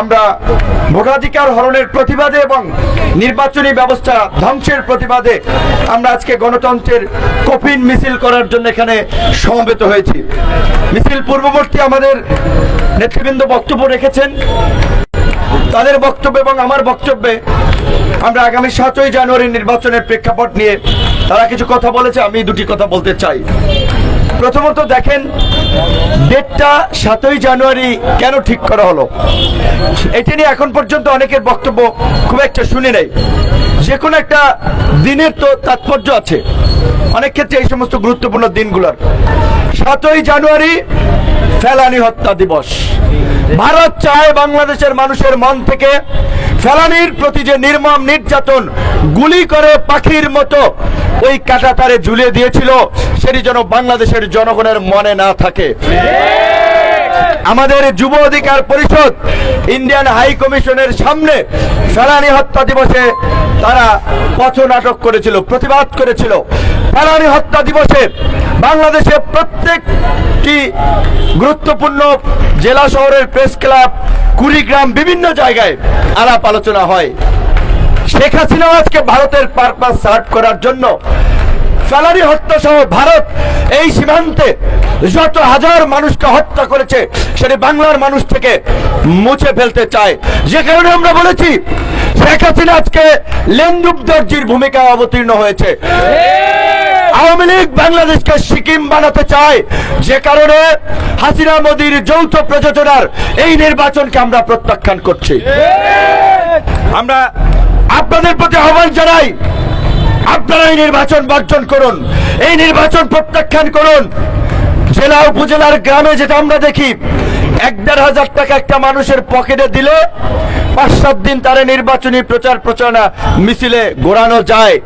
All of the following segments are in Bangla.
আমরা ভোটাধিকার হরণের প্রতিবাদে এবং নির্বাচনী ব্যবস্থা ধ্বংসের প্রতিবাদে আমরা আজকে গণতন্ত্রের কফিন মিছিল করার জন্য এখানে সমবেত হয়েছি। মিছিল পূর্ববর্তী আমাদের নেতৃবৃন্দ বক্তব্য রেখেছেন। তাদের বক্তব্য এবং আমার বক্তব্যে আমরা আগামী সাতই জানুয়ারি নির্বাচনের প্রেক্ষাপট নিয়ে তারা কিছু কথা বলেছে, আমি দুটি কথা বলতে চাই। প্রথমত দেখেন, ডেটটা সাতই জানুয়ারি কেন ঠিক করা হলো? এটা নিয়ে এখন পর্যন্ত অনেকের বক্তব্য খুব একটা শুনে নেই। যে কোনো একটা দিনের তো তাৎপর্য আছে। অনেক ক্ষেত্রে এই সমস্ত গুরুত্বপূর্ণ দিনগুলোর। সাতই জানুয়ারি ফেলানি হত্যা দিবস। ভারত চায় বাংলাদেশের মানুষের মন থেকে ফেলানির প্রতি যে নির্মম নির্যাতন গুলি করে পাখির মতো ওই কাটাতারে ঝুলিয়ে দিয়েছিল, সেটি যেন বাংলাদেশের জনগণের মনে না থাকে। আমাদের যুব অধিকার পরিষদ, ইন্ডিয়ান হাই কমিশনের সামনে ফেলানি হত্যা দিবসে তারা পথ নাটক করেছিল, প্রতিবাদ করেছিল। ফেলানি হত্যা দিবসে বাংলাদেশে প্রত্যেকটি গুরুত্বপূর্ণ জেলা শহরের প্রেস ক্লাব কুড়িগ্রাম বিভিন্ন জায়গায় আলাপ আলোচনা হয়। শেখ হাসিনা আজকে ভারতের পারপাস সার্ভ করার জন্য ফেলানি হত্যা সহ ভারত এই সীমান্তে যত হাজার মানুষকে হত্যা করেছে সেটি বাংলার মানুষ থেকে মুছে ফেলতে চায়। যে কারণে আমরা বলেছি শেখ হাসিনা আজকে লেন্দুক দর্জির ভূমিকায় অবতীর্ণ হয়েছে। আওয়ামী লীগ বাংলাদেশকে সিকিম বানাতে চায় যে কারণে হাসিনা মোদির যৌথ প্রযোজনার এই নির্বাচনকে আমরা প্রত্যাখ্যান করছি। আমরা আপনাদের প্রতি আহ্বান জানাই আপনারা এই নির্বাচন বর্জন করুন, এই নির্বাচন প্রত্যাখ্যান করুন। জেলা উপজেলার গ্রামে যেটা আমরা দেখি, এক দেড় হাজার টাকা একটা মানুষের পকেটে দিলে, পাঁচ সাত দিন তারা নির্বাচনী প্রচার প্রচারণা মিছিলে ঘোরানো যায়।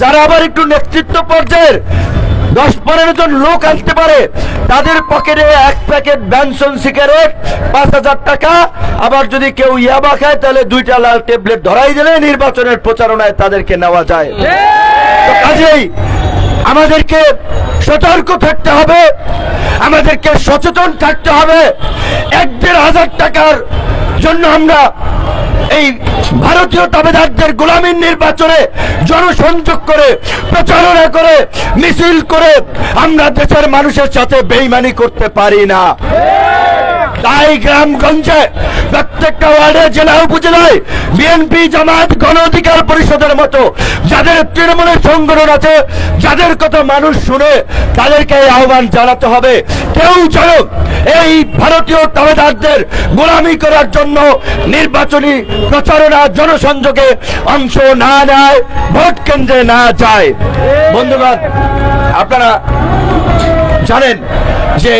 যারা আবার একটু নেতৃত্ব পর্যায়ের দশ পনেরো জন লোক আসতে পারে। তাদের পকেটে এক প্যাকেট ব্যানসন সিগারেট পাঁচ হাজার টাকা। আবার যদি কেউ ইয়াবা খায় তাহলে দুইটা লাল ট্যাবলেট ধরাই দিলে নির্বাচনের প্রচারণায় তাদেরকে নেওয়া যায়। তো কাজেই আমাদেরকে সতর্ক থাকতে হবে। আমাদেরকে সচেতন থাকতে হবে। এক দেড় হাজার টাকার জন্য আমরা এই ভারতীয় দাবেদারদের গোলামীর নির্বাচনে জনসংযোগ করে, প্রচারণা করে, মিছিল করে আমরা দেশের মানুষের সাথে বেইমানি করতে পারি না। তাই গ্রামগঞ্জে প্রত্যেকটা ওয়ার্ডে, জেলা, উপজেলায় বিএনপি জামাত গণ অধিকার পরিষদের মতো যাদের তৃণমূলের সংগঠন আছে, যাদের কথা মানুষ শুনে তাদেরকে এই আহ্বান জানাতে হবে। কেউ যেন এই ভারতীয় দাবেদারদের গোলামি করার জন্য নির্বাচনী প্রচারণা জনসংযোগে অংশ না নেয়, ভোট কেন্দ্রে না যায়। বন্ধুগণ, আপনারা জানেন যে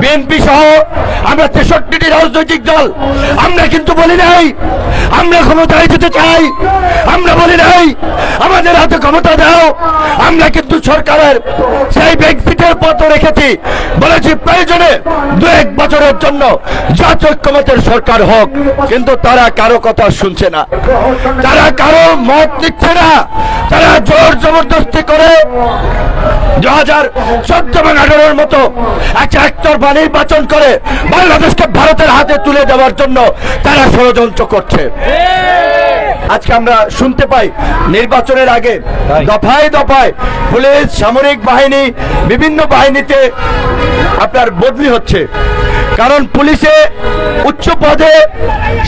বিএনপি সহ আমরা তেষট্টিটি রাজনৈতিক দল। আমরা কিন্তু বলি নাই, আমরা ক্ষমতায় যেতে চাই। আমরা বলি নাই, আমাদের হাতে ক্ষমতা দাও। আমরা কিন্তু সরকারের সেই বেগসিটের পথ রেখেছি। বলেছি প্রয়োজনে দু এক বছরের জন্য জাতীয় ঐক্যমতের সরকার হোক, কিন্তু তারা কারও কথা শুনছে না। তারা কারও মত নিচ্ছে না। তারা জোর জবরদস্তি করে দু হাজার চোদ্দ এবং আঠারোর মতো একটা একতরফা নির্বাচন করে বাংলাদেশকে ভারতের হাতে তুলে দেওয়ার জন্য তারা ষড়যন্ত্র করছে। আজকে আমরা শুনতে পাই নির্বাচনের আগে দফায় দফায় পুলিশ সামরিক বাহিনী বিভিন্ন বাহিনীতে আপনার বদলি হচ্ছে। কারণ পুলিশে উচ্চ পদে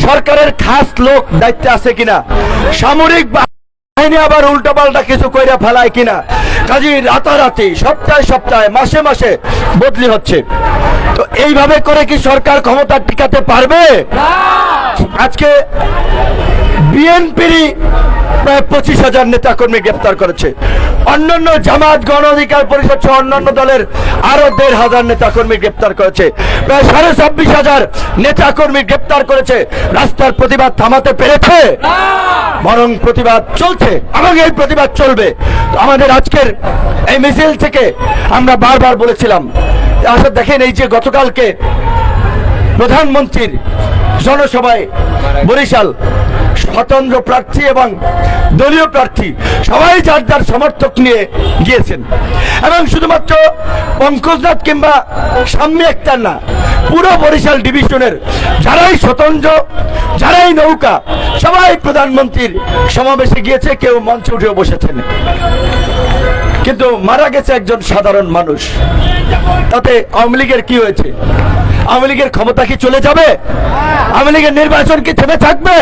সরকারের খাস লোক দায়িত্বে আছে কিনা? সামরিক আবার উল্টাপাল্টা কিছু কইরা ফেলায় কিনা? কাজী রাতারাতি সপ্তাহে সপ্তাহে, মাসে মাসে বদলি হচ্ছে। তো এইভাবে করে কি সরকার ক্ষমতা টিকাতে পারবে? আজকে বিএনপিরই প্রায় পঁচিশ হাজার নেতা কর্মী গ্রেপ্তার করেছে। অন্যান্য জামাত, গণ অধিকার পরিষদ সহ অন্যান্য দলের আরও দেড় হাজার নেতা কর্মী গ্রেপ্তার করেছে। প্রায় সাড়ে ছাব্বিশ হাজার নেতা কর্মী গ্রেপ্তার করেছে। রাস্তার প্রতিবাদ থামাতে পেরেছে। বরং প্রতিবাদ চলছে এবং এই প্রতিবাদ চলবে। আমাদের আজকের এই মিছিল থেকে আমরা বারবার বলেছিলাম আসলে দেখেন এই যে গতকালকে প্রধানমন্ত্রীর জনসভায় বরিশাল স্বতন্ত্র প্রার্থী এবং দলীয় প্রার্থী সবাই যার যার সমর্থক নিয়ে গিয়েছেন। এবং শুধুমাত্র পঙ্কজনাথ কিংবা সাম্য একটার না, পুরো বরিশাল ডিভিশনের যারাই স্বতন্ত্র, যারাই নৌকা, সবাই প্রধানমন্ত্রীর সমাবেশে গিয়েছে, কেউ মঞ্চে উঠে বসেছেন। কিন্তু মারা গেছে একজন সাধারণ মানুষ। তাতে আওয়ামী লীগের কি হয়েছে? আওয়ামী লীগের ক্ষমতা কি চলে যাবে? আওয়ামী লীগের নির্বাচন কি থেমে থাকবে?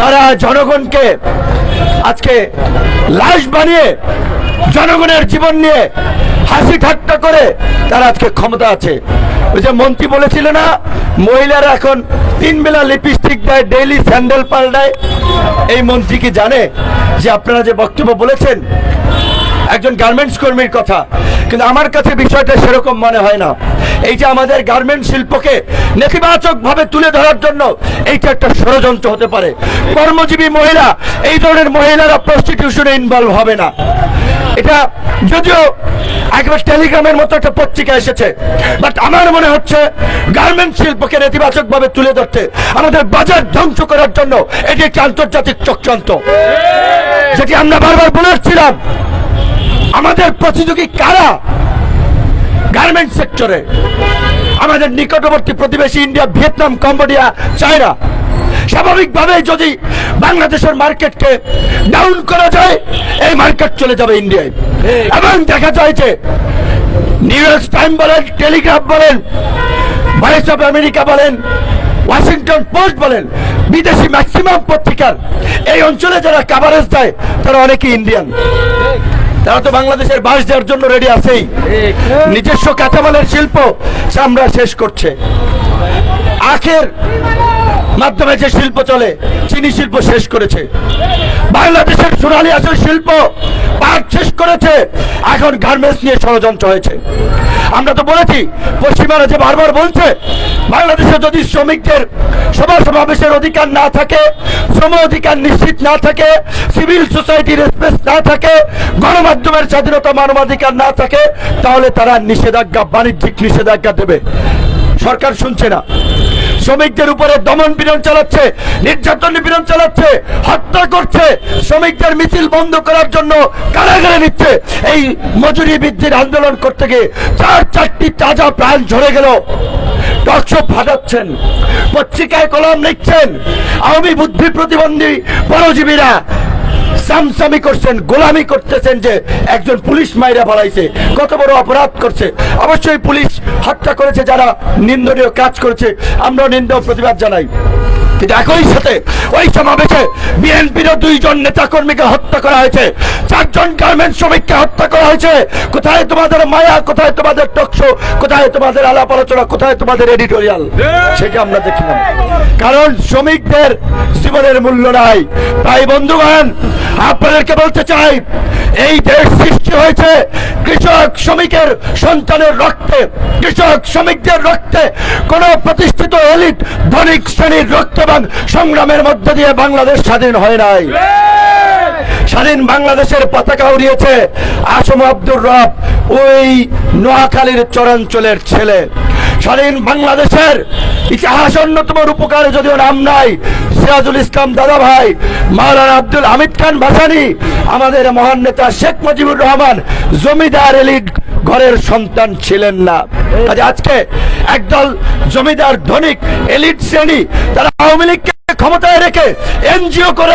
তারা জনগণকে আজকে লাশ বানিয়ে জনগণের জীবন নিয়ে হাসি ঠাট্টা করে তারা আজকে ক্ষমতা আছে। ওই যে মন্ত্রী বলেছিল না, মহিলারা এখন তিন বেলা লিপস্টিক দেয় ডেইলি স্যান্ডেল পাল্টায়। এই মন্ত্রী কি জানে যে আপনারা যে বক্তব্য বলেছেন, একজন গার্মেন্টস কর্মীর কথা কিন্তু আমার কাছে বিষয়টা সেরকম মনে হয় না। এই যে আমাদের গার্মেন্ট শিল্পকে নেতিবাচক ভাবে তুলে ধরার জন্য এইটা একটা ষড়যন্ত্র হতে পারে। কর্মজীবী মহিলা, এই ধরনের মহিলারা প্রস্টিটিউশনে ইনভলভ হবে না। এটা যদিও একবার টেলিগ্রামের মতো একটা পত্রিকা এসেছে বাট আমার মনে হচ্ছে গার্মেন্ট শিল্পকে নেতিবাচক ভাবে তুলে ধরতে আমাদের বাজার ধ্বংস করার জন্য এটি একটি আন্তর্জাতিক চক্রান্ত। যেটি আমরা বারবার বলেছিলাম আমাদের প্রতিযোগী কারা? গার্মেন্ট সেক্টরে আমাদের নিকটবর্তী প্রতিবেশী ইন্ডিয়া, ভিয়েতনাম, কম্বোডিয়া, চায়না। স্বাভাবিকভাবে যদি বাংলাদেশের মার্কেটকে ডাউন করা যায়, এই মার্কেট চলে যাবে ইন্ডিয়ায়। এবং দেখা যায় যে নিউ ইয়র্ক টাইম বলেন, টেলিগ্রাফ বলেন ভয়েস অফ আমেরিকা বলেন, ওয়াশিংটন পোস্ট বলেন, বিদেশি ম্যাক্সিমাম পত্রিকার এই অঞ্চলে যারা কাভারেজ দেয়, তারা অনেকেই ইন্ডিয়ান তারা তো বাংলাদেশের বাস দেওয়ার জন্য রেডি আছেই নিজস্ব কাঁচামালের শিল্প চামড়া শেষ করছে। আখের মাধ্যমে যে শিল্প চলে চিনি শিল্প শেষ করেছে। বাংলাদেশের সোনালী আসল শিল্প পাট শেষ করেছে। এখন গার্মেন্টস নিয়ে ষড়যন্ত্র হয়েছে। আমরা তো বলেছি, পশ্চিমারা যে বারবার বলছে, বাংলাদেশে যদি শ্রমিকদের সভা সমাবেশের অধিকার না থাকে, শ্রম অধিকার নিশ্চিত না থাকে, সিভিল সোসাইটির স্পেস না থাকে, গণমাধ্যমের স্বাধীনতা মানবাধিকার না থাকে, তাহলে তারা নিষেধাজ্ঞা, বাণিজ্যিক নিষেধাজ্ঞা দেবে। সরকার শুনছে না। শ্রমিকদের উপরে দমন পীড়ন চালাচ্ছে, নির্যাতন নিপীড়ন চালাচ্ছে, হত্যা করছে। শ্রমিকদের মিছিল বন্ধ করার জন্য কারাগারে নিচ্ছে। এই মজুরি বৃদ্ধির আন্দোলন করতে গিয়ে চার চারটি তাজা প্রাণ ঝরে গেল। টকশো ফাটাচ্ছেন পত্রিকায় কলম লিখছেন, আওয়ামী বুদ্ধি প্রতিবন্ধী পরজীবীরা সামসামি করছেন, গোলামি করতেছেন যে একজন পুলিশ মাইরা বাড়াইছে কত বড় অপরাধ করছে। অবশ্যই পুলিশ হত্যা করেছে যারা নিন্দনীয় কাজ করেছে। আমরা নিন্দ প্রতিবাদ জানাই। কিন্তু একই সাথে ওই সমাবেশে বিএনপিরও দুইজন নেতা কর্মীকে হত্যা করা হয়েছে। চারজন গার্মেন্ট শ্রমিককে হত্যা করা হয়েছে। কোথায় তোমাদের মায়া কোথায় তোমাদের টকশো কোথায় তোমাদের আলাপ আলোচনা কোথায় তোমাদের এডিটোরিয়াল সেটা আমরা দেখিলাম। কারণ শ্রমিকদের জীবনের মূল্য নাই। তাই বন্ধুগণ আপনাদেরকে বলতে চাই এই দেশ সৃষ্টি হয়েছে কৃষক শ্রমিকের সন্তানের রক্তে। কৃষক শ্রমিকদের রক্তে কোন প্রতিষ্ঠিত এলিট ধনিক শ্রেণির রক্ত এবং সংগ্রামের মধ্য দিয়ে বাংলাদেশ স্বাধীন হয় নাই। স্বাধীন বাংলাদেশের পতাকা উড়িয়েছে আসম আব্দুর রব ওই নোয়াখালীর চরাঞ্চলের ছেলে। স্বাধীন বাংলাদেশের ইতিহাস অন্যতম উপকারে যদিও নাম নাই, সিরাজুল ইসলাম দাদা ভাই, মাওলানা আব্দুল হামিদ খান ভাসানি, আমাদের মহান নেতা শেখ মুজিবুর রহমান জমিদার এলিট ঘরের সন্তান ছিলেন না। আজকে একদল জমিদার ধনিক, এলিট শ্রেণি, তারা আওয়ামী লীগকে ক্ষমতায় রেখে এনজিও করে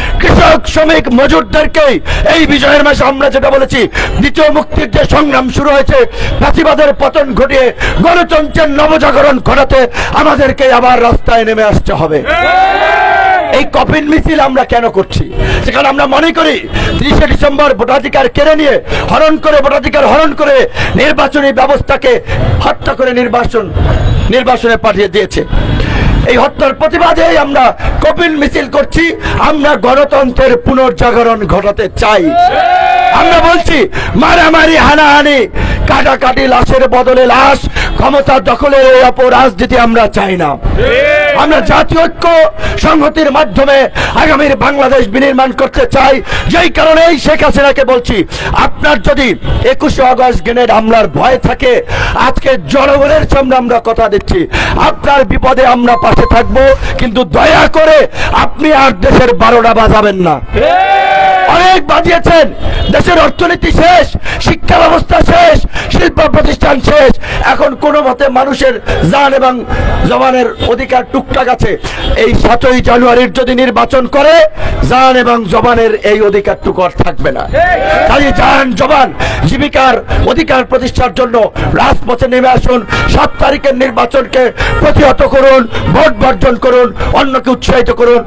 কৃষক শ্রমিক মজুরদেরকে এই বিজয়ের মাসে আমরা যেটা বলেছি দ্বিতীয় মুক্তির যে সংগ্রাম শুরু হয়েছে ফাঁসিবাদের পতন ঘটিয়ে গণতন্ত্রের নবজাগরণ ঘটাতে আমাদেরকে আবার রাস্তায় নেমে আসতে হবে। এই কপিন মিছিল আমরা কেন করছি? সেখানে আমরা মনে করি ত্রিশে ডিসেম্বর ভোটাধিকার কেড়ে নিয়ে হরণ করে ভোটাধিকার হরণ করে নির্বাচনী ব্যবস্থাকে হত্যা করে নির্বাচন নির্বাচনে পাঠিয়ে দিয়েছে। এই হত্যার প্রতিবাদে আমরা কপিল মিছিল করছি। আমরা গণতন্ত্রের পুনর্জাগরণ ঘটাতে চাই। আমরা বলছি, মারামারি, হানাহানি, কাটাকাটি, লাশের বদলে লাশ, ক্ষমতা দখলের এই অপরাজনীতি আমরা চাই না। আমরা জাতীয় ঐক্য সংহতির মাধ্যমে আগামীর বাংলাদেশ বিনির্মাণ করতে চাই। যেই কারণে এই শেখ হাসিনাকে বলছি, আপনার যদি একুশে আগস্ট গ্রেনেড হামলার ভয় থাকে, আজকে জনগণের সামনে আমরা কথা দিচ্ছি। আপনার বিপদে আমরা পাশে থাকব, কিন্তু দয়া করে আপনি আর দেশের বারোটা বাজাবেন না। অনেক বাজিয়েছেন। দেশের অর্থনীতি শেষ, শিক্ষা ব্যবস্থা শেষ, শিল্প প্রতিষ্ঠান শেষ। এখন কোনো মতে মানুষের জান এবং জবানের অধিকার টুকটাক আছে। এই সাতই জানুয়ারির যদি নির্বাচন করে, জান এবং জবানের এই অধিকারটুকু আর থাকবে না। তাই জান, জবান, জীবিকার অধিকার প্রতিষ্ঠার জন্য রাজপথে নেমে আসুন। সাত তারিখের নির্বাচনকে প্রতিহত করুন, ভোট বর্জন করুন, অন্যকে উৎসাহিত করুন।